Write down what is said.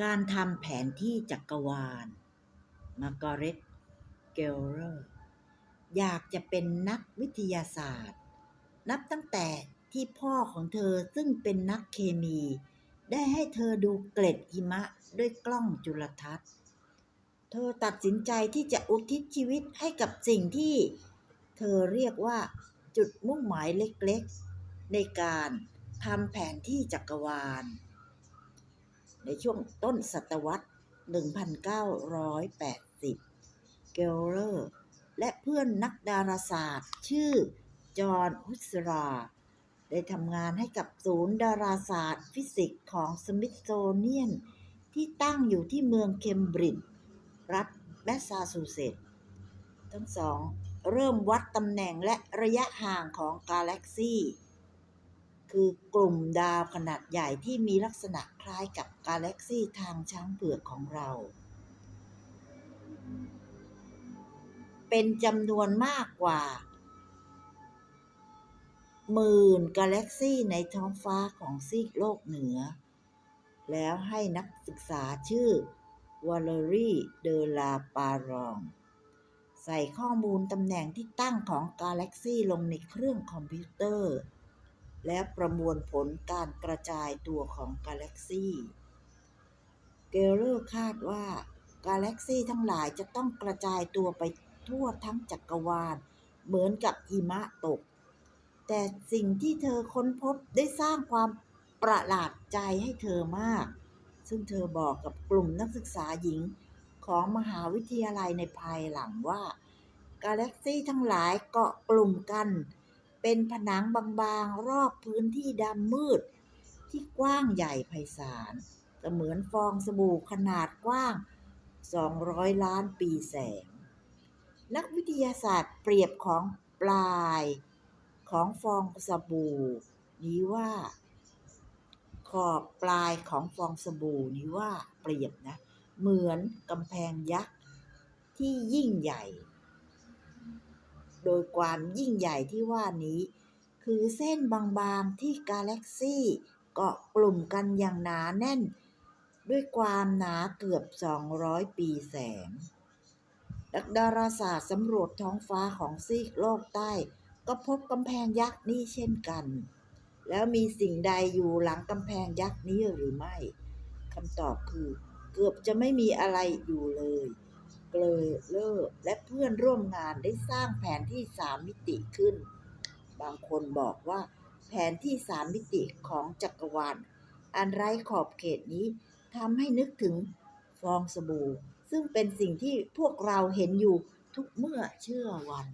การทำแผนที่จักรวาล มาร์กาเร็ต เกลเลอร์ อยากจะเป็นนักวิทยาศาสตร์ นับตั้งแต่ที่พ่อของเธอซึ่งเป็นนักเคมี ได้ให้เธอดูเกล็ดหิมะด้วยกล้องจุลทรรศน์ เธอตัดสินใจที่จะอุทิศชีวิตให้กับสิ่งที่ เธอเรียกว่าจุดมุ่งหมายเล็กๆ ในการทำแผนที่จักรวาล ในช่วงต้นศตวรรษ 1980 เกลเลอร์ และเพื่อนนักดาราศาสตร์ ชื่อ จอห์นฮุสรา ได้ทำงานให้กับศูนย์ดาราศาสตร์ฟิสิกส์ของสมิธโซเนียน ที่ตั้งอยู่ที่เมืองเคมบริดจ์รัฐแมสซาชูเซตส์ทั้งสองเริ่มวัดตำแหน่งและระยะห่างของกาแล็กซี คือกลุ่มดาวขนาดใหญ่ที่มีลักษณะคล้ายกับกาแล็กซีทางช้างเผือกของเรา เป็นจำนวนมากกว่าหมื่นกาแล็กซีในท้องฟ้าของซีกโลกเหนือ แล้วให้นักศึกษาชื่อวาเลรีเดลาปารอง ใส่ข้อมูลตำแหน่งที่ตั้งของกาแล็กซีลงในเครื่องคอมพิวเตอร์ และประมวลผลการกระจายตัวของกาแล็กซีเกลเลอร์คาดว่ากาแล็กซีทั้งหลายจะต้องกระจายตัวไปทั่วทั้งจักรวาล เหมือนกับหิมะตก แต่สิ่งที่เธอค้นพบได้สร้างความประหลาดใจให้เธอมาก ซึ่งเธอบอกกับกลุ่มนักศึกษาหญิงของมหาวิทยาลัยในภายหลังว่า กาแล็กซีทั้งหลายเกาะกลุ่มกัน เป็นผนังบางๆ รอบพื้นที่ดำมืด ที่กว้างใหญ่ไพศาลเสมือนฟองสบู่ขนาดกว้าง 200 ล้านปีแสง นักวิทยาศาสตร์เปรียบของปลายของฟองสบู่ นี้ว่า ขอบปลายของฟองสบู่นี้ว่าเปรียบนะ เหมือนกำแพงยักษ์ที่ยิ่งใหญ่ โดยความยิ่งใหญ่ที่ว่านี้ คือเส้นบางๆที่กาแล็กซี่เกาะกลุ่มกันอย่างหนาแน่น ด้วยความหนาเกือบ 200 ปีแสงนักดาราศาสตร์สำรวจท้องฟ้าของซีกโลกใต้ ก็พบกำแพงยักษ์นี้เช่นกัน แล้วมีสิ่งใดอยู่หลังกำแพงยักษ์นี้หรือไม่คำตอบคือ เกือบจะไม่มีอะไรอยู่เลย เกลเลอร์และเพื่อนร่วมงานได้สร้างแผนที่สามมิติขึ้น บางคนบอกว่า แผนที่สามมิติของจักรวาลอันไร้ขอบเขตนี้ทำให้นึกถึงฟองสบู่ ซึ่งเป็นสิ่งที่พวกเราเห็นอยู่ทุกเมื่อเชื่อวัน